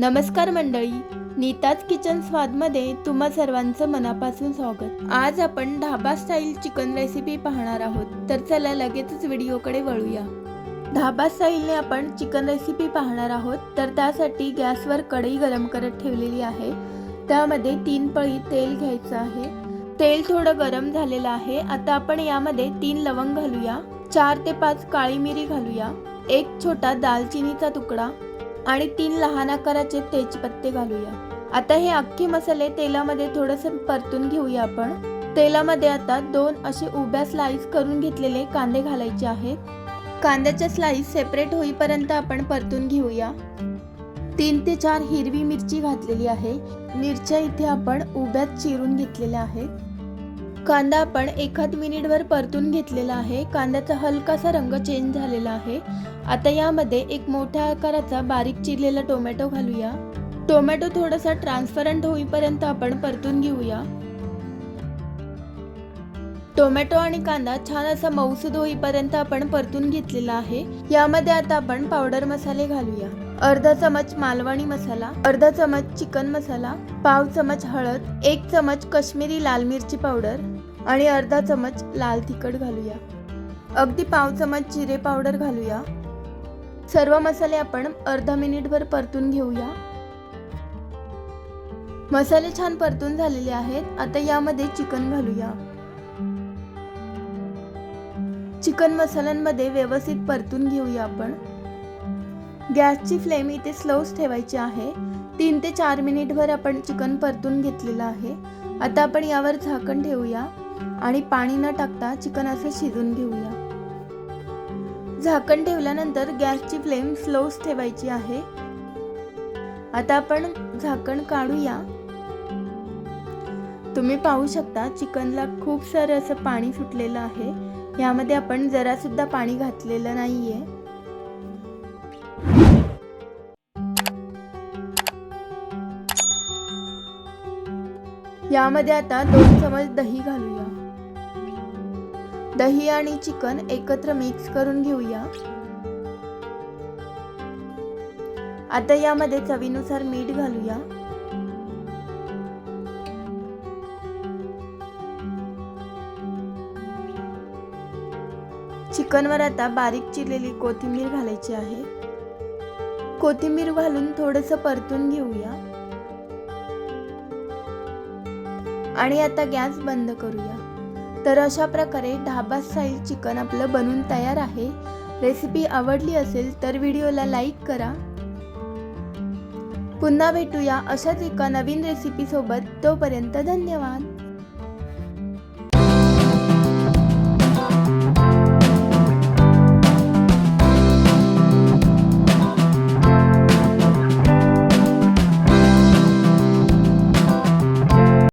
नमस्कार मंडळी नीताज किचन स्वादमध्ये तुम्हा सर्वांचं मनापासून स्वागत. आज आपण ढाबा स्टाईल चिकन रेसिपी पाहणार आहोत. तर चला लगेचच व्हिडिओकडे वळूया. ढाबा स्टाईलने आपण चिकन रेसिपी पाहणार आहोत. तर त्यासाठी गॅसवर कढई गरम करत ठेवलेली आहे. त्यामध्ये तीन पळी तेल घ्यायचं आहे. तेल थोडं गरम झालेलं आहे. आता आपण यामध्ये तीन लवंग घालूया. चार ते पाच काळी मिरी घालूया. एक छोटा दालचिनीचा तुकडा. आणि तीन लहान आकाराचे तेजपत्ते घालूया. आता हे अख्खे मसाले तेलामध्ये थोडस परतून घेऊया आपण. तेलामध्ये आता दोन असे उभ्या स्लाइस करून घेतलेले कांदे घालायचे आहेत. कांद्याच्या स्लाइस सेपरेट होईपर्यंत आपण परतून घेऊया. तीन ते चार हिरवी मिरची घातलेली आहे. मिरच्या इथे आपण उभ्यात चिरून घेतलेल्या आहेत. कांदा आपण एखाद मिनिटभर परतून घेतलेला आहे. कांद्याचा हलकासा रंग चेंज झालेला आहे. आता यामध्ये एक मोठ्या आकाराचा बारीक चिरलेला टोमॅटो घालूया. टोमॅटो थोडासा ट्रान्सपरंट होईपर्यंत आपण परतून घेऊया. टोमॅटो आणि कांदा छान असा मऊसूद होईपर्यंत आपण परतून घेतलेला आहे. यामध्ये आता आपण पावडर मसाले घालूया. अर्धा चमच मालवणी मसाला अर्धा चमच चिकन मसाला पाव चमच हळद एक चमच काश्मीरी लाल मिरची पावडर आणि अर्धा चमच लाल तिखट घालूया. अगदी पाव चमच जिरे पावडर घालूया. सर्व मसाले आपण अर्धा मिनिटभर परतून घेऊया. मसाले छान परतून झालेले आहेत. आता यामध्ये चिकन घालूया. चिकन मसाल्यांमध्ये व्यवस्थित परतून घेऊया आपण. गॅसची फ्लेम इथे स्लोच ठेवायची आहे. तीन ते चार मिनिटभर आपण चिकन परतून घेतलेलं आहे. आता आपण यावर झाकण ठेवूया. आणि पाणी न टाकता चिकन असं शिजून घेऊया. झाकण ठेवल्यानंतर गॅसची फ्लेम स्लोच ठेवायची आहे. आता आपण झाकण काढूया. तुम्ही पाहू शकता चिकनला खूप सारं असं पाणी सुटलेलं आहे. यामध्ये आपण जरा सुद्धा पाणी घातलेलं नाहीये. यामध्ये आता दोन चमच दही घालूया. दही आणि चिकन एकत्र मिक्स करून घेऊया. आता यामध्ये चवीनुसार मीठ घालूया. चिकनवर आता बारीक चिरलेली कोथिंबीर घालायची आहे. कोथिंबीर घालून थोडंसं परतून घेऊया. आणि आता गॅस बंद करूया. तर अशा प्रकारे ढाबा स्टाईल चिकन आपलं बनून तयार आहे. रेसिपी आवडली असेल तर व्हिडिओला लाईक करा. पुन्हा भेटूया अशाच एका नवीन रेसिपीसोबत तोपर्यंत धन्यवाद.